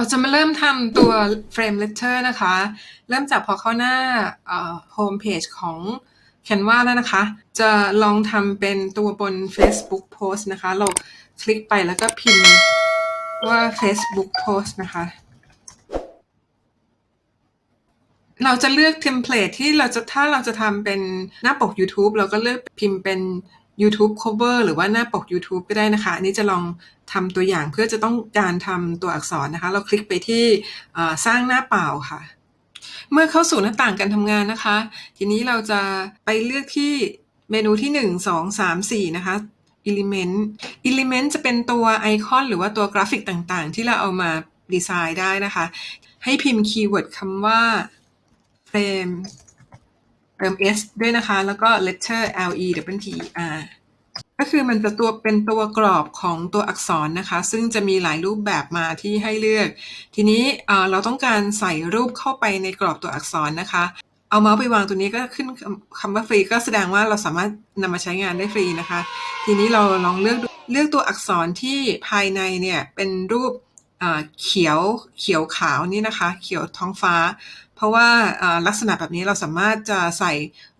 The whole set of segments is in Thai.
เราจะมาเริ่มทำตัว frame letter นะคะ เริ่มจากพอเข้าหน้าโฮมเพจของ Canva แล้วนะคะ จะลองทำเป็นตัวบน Facebook post นะคะ เราคลิกไปแล้วก็พิมพ์ว่า Facebook post นะคะ เราจะเลือกเทมเพลตที่เราจะถ้าเราจะทำเป็นหน้าปก YouTube เราก็เลือกพิมพ์เป็น YouTube cover หรือว่าหน้าปก YouTube ก็ได้นะคะ อันนี้จะลองทำตัวอย่างเพื่อจะต้องการทำตัวอักษรนะคะ เราคลิกไปที่สร้างหน้าเปล่าค่ะ เมื่อเข้าสู่หน้าต่างการทำงานนะคะ ทีนี้เราจะไปเลือกที่เมนูที่ 1 2 3 4 นะคะ Element Element จะเป็นตัวไอคอนหรือว่าตัวกราฟิกต่างๆ ที่เราเอามาดีไซน์ได้นะคะ ให้พิมพ์คีย์เวิร์ดคำว่า frame เติม s ด้วยนะคะ แล้วก็ letter l e w t r ก็คือมันจะตัวเป็นตัวกรอบของตัวอักษรนะคะ ซึ่งจะมีหลายรูปแบบมาที่ให้เลือก ทีนี้เราต้องการใส่รูปเข้าไปในกรอบตัวอักษรนะคะ เอาเมาส์ไปวางตัวนี้ก็ขึ้นคำว่าฟรีก็แสดงว่าเราสามารถนำมาใช้งานได้ฟรีนะคะ ทีนี้เราลองเลือกเลือกตัวอักษรที่ภายในเนี่ยเป็นรูป เขียวเขียวขาวนี่นะคะ เขียวท้องฟ้า เพราะว่าลักษณะแบบนี้เราสามารถจะใส่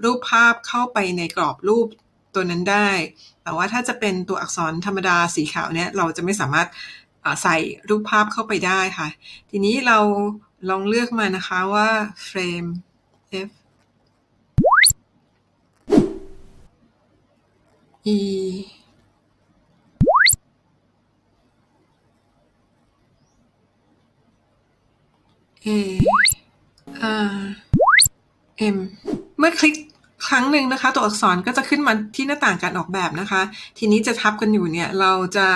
รูปภาพเข้าไปในกรอบรูปตัวนั้นได้ แต่ว่าถ้าจะเป็นตัวอักษรธรรมดาสีขาวเนี่ยเราจะไม่สามารถใส่รูปภาพเข้าไปได้ค่ะ ทีนี้เราลองเลือกมานะคะว่า frame f e a r m เมื่อคลิกครั้งหนึ่งนะคะ ตัวอักษรก็จะขึ้นมาที่หน้าต่างการออกแบบนะคะ ทีนี้จะทับกันอยู่เนี่ย เราจะ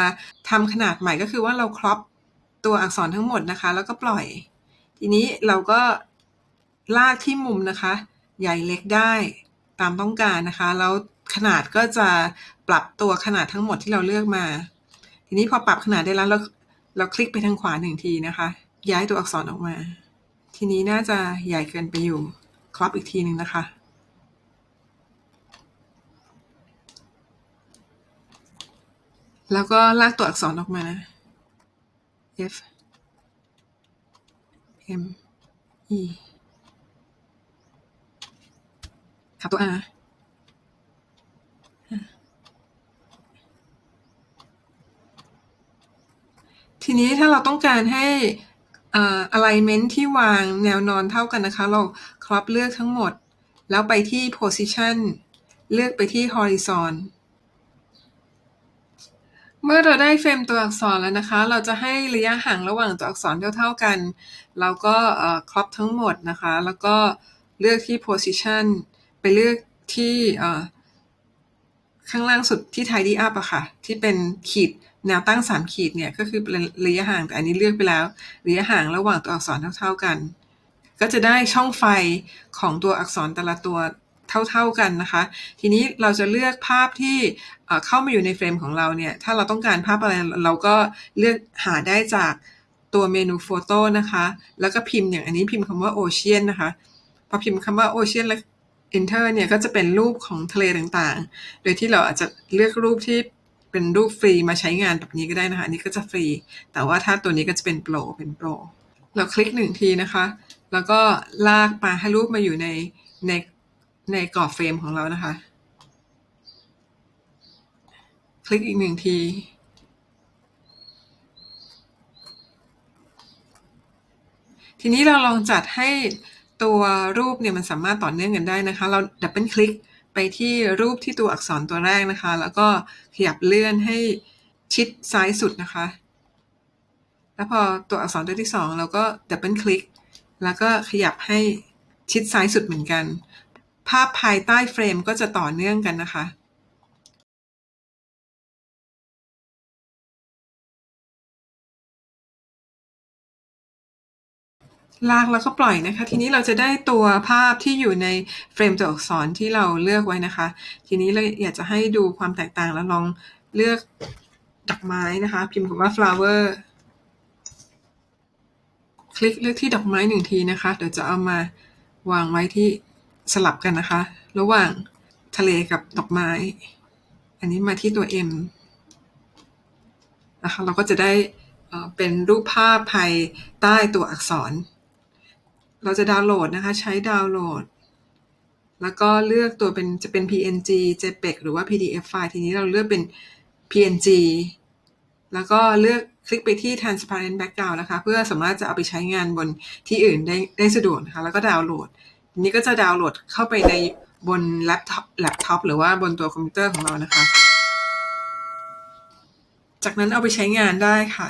ทำขนาดใหม่ก็คือว่าเราครอปตัวอักษรทั้งหมดนะคะ แล้วก็ปล่อย ทีนี้เราก็ลากที่มุมนะคะ ใหญ่เล็กได้ตามต้องการนะคะ แล้วขนาดก็จะปรับตัวขนาดทั้งหมดที่เราเลือกมา ทีนี้พอปรับขนาดได้แล้วเราเราคลิกไปทางขวาหนึ่งทีนะคะ ย้ายตัวอักษรออกมา ทีนี้น่าจะใหญ่เกินไปอยู่ครอปอีกทีหนึ่งนะคะ แล้วก็ลากตัวอักษรออกมา F M E ขับตัว R ทีนี้ถ้าเราต้องการให้ alignment ที่วางแนวนอนเท่ากันนะคะ เราครอปเลือกทั้งหมด แล้วไปที่ position เลือกไปที่ horizon เมื่อเราได้เฟรมตัวอักษรแล้วนะคะ เราจะให้ระยะห่างระหว่างตัวอักษรเท่า ๆกัน เราก็ครอปทั้งหมดนะคะ แล้วก็เลือกที่ position ไปเลือกที่ ข้างล่างสุดที่ tidy up อะค่ะ ที่เป็นขีดแนวตั้ง 3 ขีดเนี่ย ก็คือเป็นระยะห่างแต่อันนี้เลือกไปแล้ว ระยะห่างระหว่างตัวอักษรเท่า ๆกัน ก็จะได้ช่องไฟของตัวอักษรแต่ละตัวเท่าๆกันนะคะ ทีนี้เราจะเลือกภาพที่เข้ามาอยู่ในเฟรมของเราเนี่ย ถ้าเราต้องการภาพอะไรเราก็เลือกหาได้จากตัวเมนูโฟโต้นะคะ แล้วก็พิมพ์อย่างอันนี้พิมพ์คำว่าโอเชียนนะคะ พอพิมพ์คำว่าโอเชียนแล้ว enter เนี่ยก็จะเป็นรูปของทะเลต่างๆ โดยที่เราอาจจะเลือกรูปที่เป็นรูปฟรีมาใช้งานแบบนี้ก็ได้นะคะนนี้ก็จะฟรี แต่ว่าถ้าตัวนี้ก็จะเป็นโปรเป็นโปร เราคลิกหนึ่งทีนะคะ แล้วก็ลากมาให้รูปมาอยู่ในในในกรอบเฟรมของเรานะคะ คลิกอีกหนึ่งทีทีนี้เราลองจัดให้ ตัวรูปเนี่ยมันสามารถต่อเนื่องกันได้นะคะ เราดับเบิลคลิกไปที่รูปที่ตัวอักษรตัวแรกนะคะ แล้วก็ขยับเลื่อนให้ชิดซ้ายสุดนะคะ แล้วพอตัวอักษรตัวที่สองเราก็ดับเบิลคลิก แล้วก็ขยับให้ชิดซ้ายสุดเหมือนกัน ภาพภายใต้เฟรมก็จะต่อเนื่องกันนะคะ ลากแล้วก็ปล่อยนะคะ ทีนี้เราจะได้ตัวภาพที่อยู่ในเฟรมตัวอักษรที่เราเลือกไว้นะคะ ทีนี้เราอยากจะให้ดูความแตกต่างแล้วลองเลือกดอกไม้นะคะ พิมพ์คำว่า flower คลิกเลือกที่ดอกไม้หนึ่งทีนะคะ เดี๋ยวจะเอามาวางไว้ที่สลับกันนะคะ ระหว่างทะเลกับดอกไม้ อันนี้มาที่ตัว M นะคะ เราก็จะได้เป็นรูปภาพภายใต้ตัวอักษร เราจะดาวน์โหลดนะคะ ใช้ดาวน์โหลด แล้วก็เลือกตัวเป็นจะเป็น PNG JPEG หรือว่า PDF ไฟล์ทีนี้เราเลือกเป็น PNG แล้วก็เลือกคลิกไปที่ transparent background นะคะ เพื่อสามารถจะเอาไปใช้งานบนที่อื่นได้ได้สะดวกนะคะ แล้วก็ดาวน์โหลดทีนี้ก็จะดาวน์โหลดเข้าไปในบนแล็ปท็อปแล็ปท็อปหรือว่าบนตัวคอมพิวเตอร์ของเรานะคะ จากนั้นเอาไปใช้งานได้ค่ะ